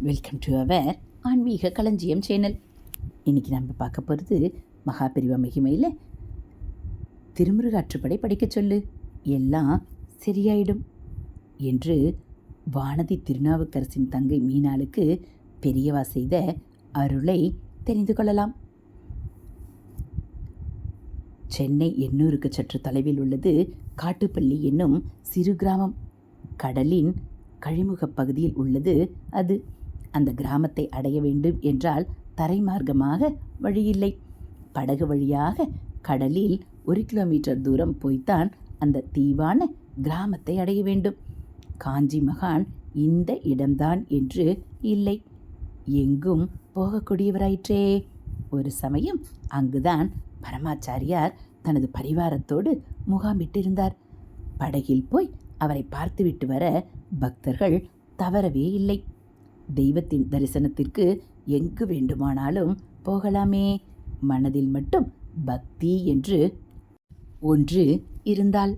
Welcome to our ஆன்மீக களஞ்சியம் channel இன்றைக்கி நம்ம பார்க்க போகிறது மகாபிரிவ மகிமையில் திருமுருகாற்றுப்படை படிக்க சொல்லு. எல்லாம் சரியாயிடும் என்று வானதி திருநாவுக்கரசின் தங்கை மீனாளுக்கு பெரியவா செய்த அருளை தெரிந்து கொள்ளலாம். சென்னை எண்ணூருக்கு சற்று தொலைவில் உள்ளது காட்டுப்பள்ளி என்னும் சிறு கிராமம். கடலின் கழிமுகப் பகுதியில் உள்ளது அது. அந்த கிராமத்தை அடைய வேண்டும் என்றால் தரை மார்க்கமாக வழியில்லை. படகு வழியாக கடலில் ஒரு கிலோமீட்டர் தூரம் போய்த்தான் அந்த தீவான கிராமத்தை அடைய வேண்டும். காஞ்சி மகான் இந்த இடம்தான் என்று இல்லை. எங்கும் போகக்கூடியவராயிற்றே. ஒரு சமயம் அங்குதான் பரமாச்சாரியார் தனது பரிவாரத்தோடு முகாமிட்டிருந்தார். படகில் போய் அவரை பார்த்துவிட்டு வர பக்தர்கள் தவறவே இல்லை. தெய்வத்தின் தரிசனத்திற்கு எங்கு வேண்டுமானாலும் போகலாமே. மனதில் மட்டும் பக்தி என்று ஒன்று இருந்தால்.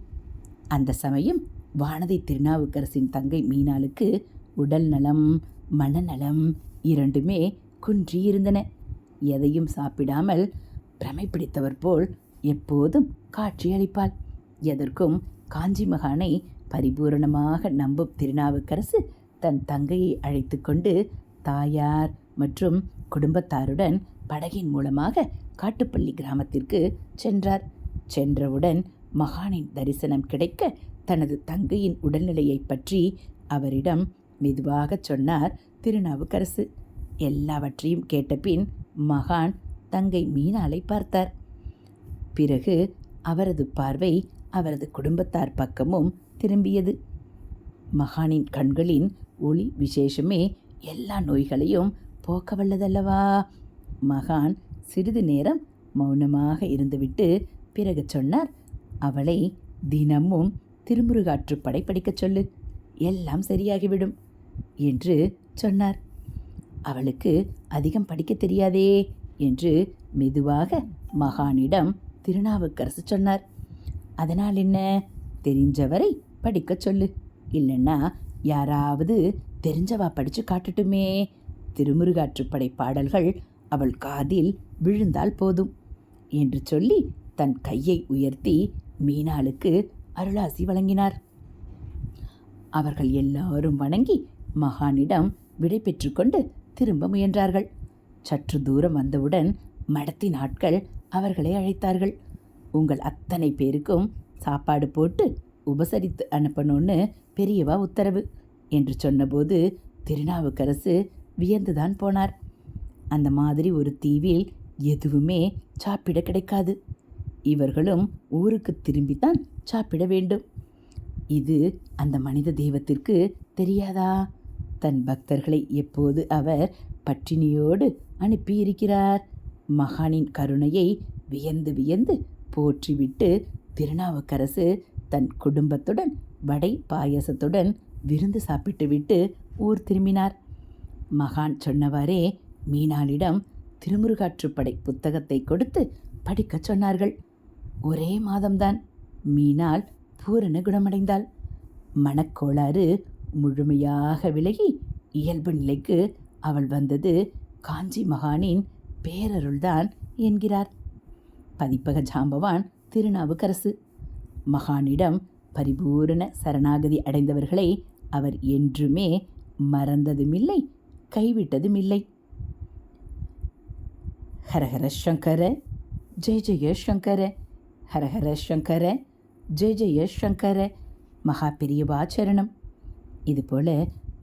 அந்த சமயம் வானதி திருநாவுக்கரசின் தங்கை மீனாளுக்கு உடல் நலம் மனநலம் இரண்டுமே குன்றியிருந்தன. எதையும் சாப்பிடாமல் பிரமை பிடித்தவர் போல் எப்போதும் காட்சியளிப்பாள். எதற்கும் காஞ்சி மகானை பரிபூரணமாக நம்பும் திருநாவுக்கரசு தன் தங்கையை அழைத்து கொண்டு தாயார் மற்றும் குடும்பத்தாருடன் படகின் மூலமாக காட்டுப்பள்ளி கிராமத்திற்கு சென்றார். சென்றவுடன் மகானின் தரிசனம் கிடைக்க தனது தங்கையின் உடல்நிலையை பற்றி அவரிடம் மெதுவாக சொன்னார் திருநாவுக்கரசு. எல்லாவற்றையும் கேட்டபின் மகான் தங்கை மீனாலை பார்த்தார். பிறகு அவரது பார்வை அவரது குடும்பத்தார் பக்கமும் திரும்பியது. மகானின் கண்களின் ஒளி விசேஷமே எல்லா நோய்களையும் போக்க வல்லதல்லவா? மகான் சிறிது நேரம் மௌனமாக இருந்துவிட்டு பிறகு சொன்னார் அவளை தினமும் திருமுருகாற்றுப்படை படிக்கச் சொல்லு எல்லாம் சரியாகிவிடும் என்று சொன்னார். அவளுக்கு அதிகம் படிக்க தெரியாதே என்று மெதுவாக மகானிடம் திருநாவுக்கரசு சொன்னார். அதனால் என்ன? தெரிஞ்சவரை படிக்கச் சொல்லு இல்லைன்னா யாராவது தெரிஞ்சவா படித்து காட்டட்டுமே. திருமுருகாற்றுப்படை பாடல்கள் அவள் காதில் விழுந்தால் போதும் என்று சொல்லி தன் கையை உயர்த்தி மீனாளுக்கு அருளாசி வழங்கினார். அவர்கள் எல்லாரும் வணங்கி மகானிடம் விடை பெற்றுக்கொண்டு திரும்ப முயன்றார்கள். சற்று தூரம் வந்தவுடன் மடத்தின் ஆட்கள் அவர்களை அழைத்தார்கள். உங்கள் அத்தனை பேருக்கும் சாப்பாடு போட்டு உபசரித்து அனுப்பணும்னு பெரியவா உத்தரவு என்று சொன்னபோது திருநாவுக்கரசு வியந்துதான் போனார். அந்த மாதிரி ஒரு தீவில் எதுவுமே சாப்பிட கிடைக்காது. இவர்களும் ஊருக்கு திரும்பித்தான் சாப்பிட வேண்டும். இது அந்த மனித தெய்வத்திற்கு தெரியாதா? தன் பக்தர்களை எப்போது அவர் பட்டினியோடு அனுப்பியிருக்கிறார்? மகானின் கருணையை வியந்து வியந்து போற்றிவிட்டு திருநாவுக்கரசு தன் குடும்பத்துடன் வடை பாயசத்துடன் விருந்து சாப்பிட்டுவிட்டு ஊர் திரும்பினார். மகான் சொன்னவாறே மீனாளிடம் திருமுருகாற்றுப்படை புத்தகத்தை கொடுத்து படிக்கச் சொன்னார்கள். ஒரே மாதம்தான் மீனால் பூரண குணமடைந்தாள். மனக்கோளாறு முழுமையாக விலகி இயல்பு நிலைக்கு அவள் வந்தது காஞ்சி மகானின் பேரருள்தான் என்கிறார். பதிப்பக ஜாம்பவான் திருநாவுக்கரசு. மகானிடம் பரிபூரண சரணாகதி அடைந்தவர்களை அவர் என்றுமே மறந்ததுமில்லை கைவிட்டதுமில்லை. ஹரஹர சங்கர ஜெய ஜெய சங்கர ஹரஹர சங்கர ஜெய ஜெய சங்கர மகா பெரியவாச்சரணம் இதுபோல்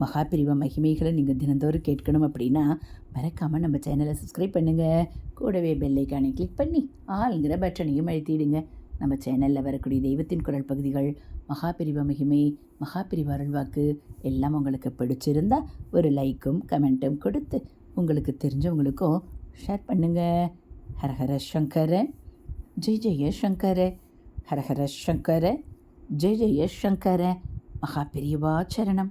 மகாபிரிவ மகிமைகளை நீங்கள் தினந்தோறும் கேட்கணும் அப்படின்னா மறக்காமல் நம்ம சேனலை சப்ஸ்கிரைப் பண்ணுங்கள் கூடவே பெல்லைக்கானை கிளிக் பண்ணி ஆளுங்கிற பட்டனையும் அழுத்திடுங்க. நம்ம சேனலில் வரக்கூடிய தெய்வத்தின் குரல் பகுதிகள் மகாபிரிவ மகிமை மகாபிரிவ அருள்வாக்கு எல்லாம் உங்களுக்கு பிடிச்சிருந்தா ஒரு லைக்கும் கமெண்ட்டும் கொடுத்து உங்களுக்கு தெரிஞ்சவங்களுக்கும் ஷேர் பண்ணுங்கள் ஹரஹர சங்கர ஜெய் ஜெய சங்கர ஹரஹர சங்கர ஜெய் ஜெய சங்கர மகாபிரிவா சரணம்.